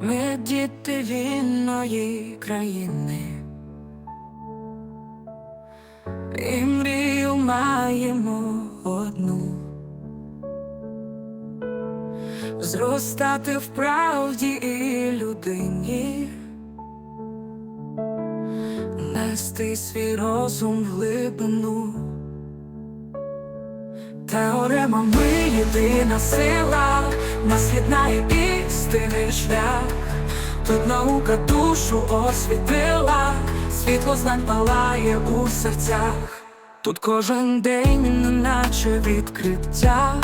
Ми діти вільної країни, і мрію маємо одну. Зростати в правді і людині, нести свій розум в глибину. Теорема ми єдина сила, нас єднає істинний шлях. Тут наука душу освітила, світло знань палає у серцях. Тут кожен день, наче відкриття,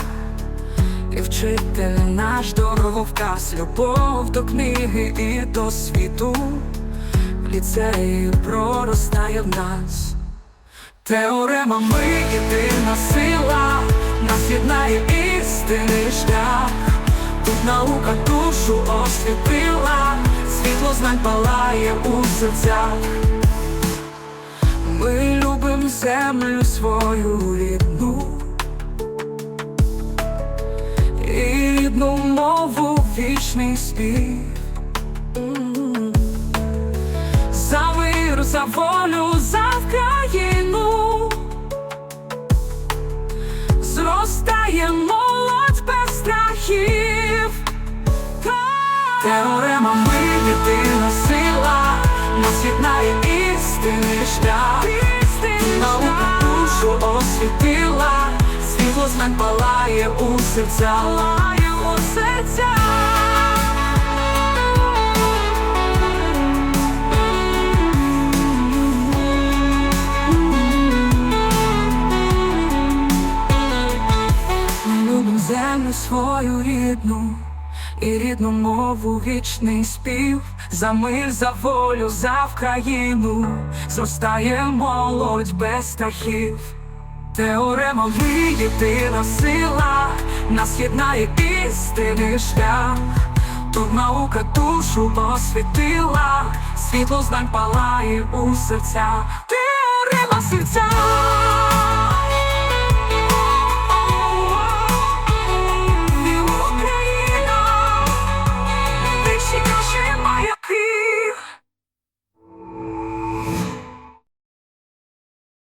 і вчитель наш дороговказ, любов до книги і до світу, ліцеї проростає в нас. Теорема ми єдина сила, нас єднає істинний шлях. Тут наука душу освітила, світло знань палає у серцях. Ми любим землю свою рідну і рідну мову вічний спів. За мир, за волю, за країну Зростає Теорема ми єдина сила Нас єднає істинний шлях. Наука душу освітила Світло знань палає у серця. Палає у серця. Ми любим землю свою рідну і рідну мову вічний спів за мир, за волю, за Вкраїну зростає молодь без страхів. Теорема ми єдина сила, нас єднає істинний шлях. Тут наука душу освітила, світло знань палає у серцях. Теорема серця.